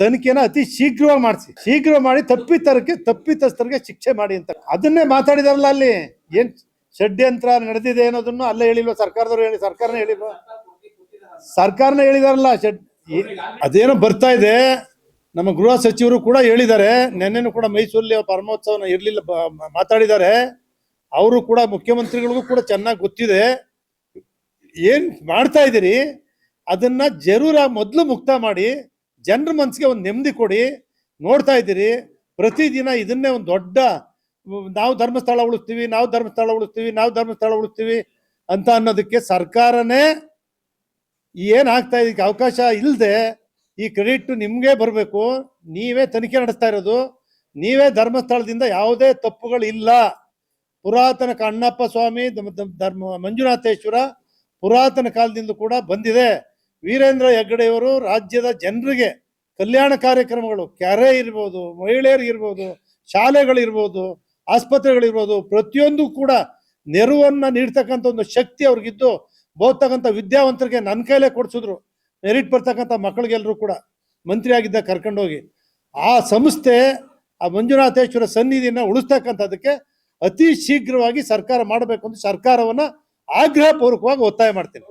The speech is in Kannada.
ತನಿಖೆನ ಅತಿ ಶೀಘ್ರವಾಗಿ ಮಾಡಿಸಿ. ಶೀಘ್ರ ಮಾಡಿ ತಪ್ಪಿತರಕ್ಕೆ ತಪ್ಪಿತಸ್ಥರಿಗೆ ಶಿಕ್ಷೆ ಮಾಡಿ ಅಂತ. ಅದನ್ನೇ ಮಾತಾಡಿದಾರಲ್ಲ ಅಲ್ಲಿ. ಏನ್ ಷಡ್ಯಂತ್ರ ನಡೆದಿದೆ ಅನ್ನೋದನ್ನು ಅಲ್ಲೇ ಹೇಳಿಲ್ವ? ಸರ್ಕಾರದವ್ರು ಹೇಳಿ, ಸರ್ಕಾರನೇ ಹೇಳಿಲ್ವ? ಸರ್ಕಾರನೇ ಹೇಳಿದಾರಲ್ಲ, ಷಡ್ ಅದೇನೋ ಬರ್ತಾ ಇದೆ. ನಮ್ಮ ಗೃಹ ಸಚಿವರು ಕೂಡ ಹೇಳಿದ್ದಾರೆ. ನಿನ್ನೆನೂ ಕೂಡ ಮೈಸೂರಲ್ಲಿ ಪರಮೋತ್ಸವನ ಇರ್ಲಿಲ್ಲ ಮಾತಾಡಿದ್ದಾರೆ. ಅವರು ಕೂಡ ಮುಖ್ಯಮಂತ್ರಿಗಳಿಗೂ ಕೂಡ ಚೆನ್ನಾಗಿ ಗೊತ್ತಿದೆ. ಏನ್ ಮಾಡ್ತಾ ಇದ್ದೀರಿ? ಅದನ್ನ ಜರೂರ ಮೊದಲು ಮುಕ್ತ ಮಾಡಿ ಜನರ ಮನಸ್ಸಿಗೆ ಒಂದು ನೆಮ್ಮದಿ ಕೊಡಿ. ನೋಡ್ತಾ ಇದ್ದೀರಿ. ಪ್ರತಿದಿನ ಇದನ್ನೇ ಒಂದು ದೊಡ್ಡ, ನಾವು ಧರ್ಮಸ್ಥಳ ಉಳಿಸ್ತೀವಿ, ನಾವು ಧರ್ಮಸ್ಥಳ ಉಳಿಸ್ತೀವಿ, ನಾವು ಧರ್ಮಸ್ಥಳ ಉಳಿಸ್ತೀವಿ ಅಂತ ಅನ್ನೋದಕ್ಕೆ ಸರ್ಕಾರನೇ ಏನಾಗ್ತಾ ಇದಕ್ಕೆ ಅವಕಾಶ ಇಲ್ಲದೆ ಈ ಕ್ರೆಡಿಟ್ ನಿಮಗೆ ಬರಬೇಕು. ನೀವೇ ತನಿಖೆ ನಡೆಸ್ತಾ ಇರೋದು. ನೀವೇ ಧರ್ಮಸ್ಥಳದಿಂದ ಯಾವುದೇ ತಪ್ಪುಗಳು ಇಲ್ಲ ಪುರಾತನ ಅಣ್ಣಪ್ಪ ಸ್ವಾಮಿ, ಧರ್ಮ ಮಂಜುನಾಥೇಶ್ವರ ಪುರಾತನ ಕಾಲದಿಂದ ಕೂಡ ಬಂದಿದೆ. ವೀರೇಂದ್ರ ಹೆಗ್ಗಡೆಯವರು ರಾಜ್ಯದ ಜನರಿಗೆ ಕಲ್ಯಾಣ ಕಾರ್ಯಕ್ರಮಗಳು, ಕೆರೆ ಇರ್ಬೋದು ಮಹಿಳೆಯರಿಗಿರ್ಬೋದು ಶಾಲೆಗಳಿರ್ಬೋದು, ಆಸ್ಪತ್ರೆಗಳಿರ್ಬೋದು, ಪ್ರತಿಯೊಂದು ಕೂಡ ನೆರವನ್ನು ನೀಡ್ತಕ್ಕಂಥ ಒಂದು ಶಕ್ತಿ ಅವ್ರಿಗಿದ್ದು. ಬೋದ್ತಕ್ಕಂಥ ವಿದ್ಯಾವಂತರಿಗೆ ನನ್ನ ಕೈಲೇ ಕೊಡಿಸಿದ್ರು. ಮೆರಿಟ್ ಬರ್ತಕ್ಕಂಥ ಮಕ್ಕಳಿಗೆಲ್ಲರೂ ಕೂಡ ಮಂತ್ರಿ ಆಗಿದ್ದ ಕರ್ಕೊಂಡೋಗಿ. ಆ ಸಂಸ್ಥೆ, ಆ ಮಂಜುನಾಥೇಶ್ವರ ಸನ್ನಿಧಿಯನ್ನು ಉಳಿಸ್ತಕ್ಕಂಥದ್ದಕ್ಕೆ ಅತಿ ಶೀಘ್ರವಾಗಿ ಸರ್ಕಾರ ಮಾಡಬೇಕು ಅಂತ ಸರ್ಕಾರವನ್ನು ಆಗ್ರಹಪೂರ್ವಕವಾಗಿ ಒತ್ತಾಯ ಮಾಡ್ತೀನಿ.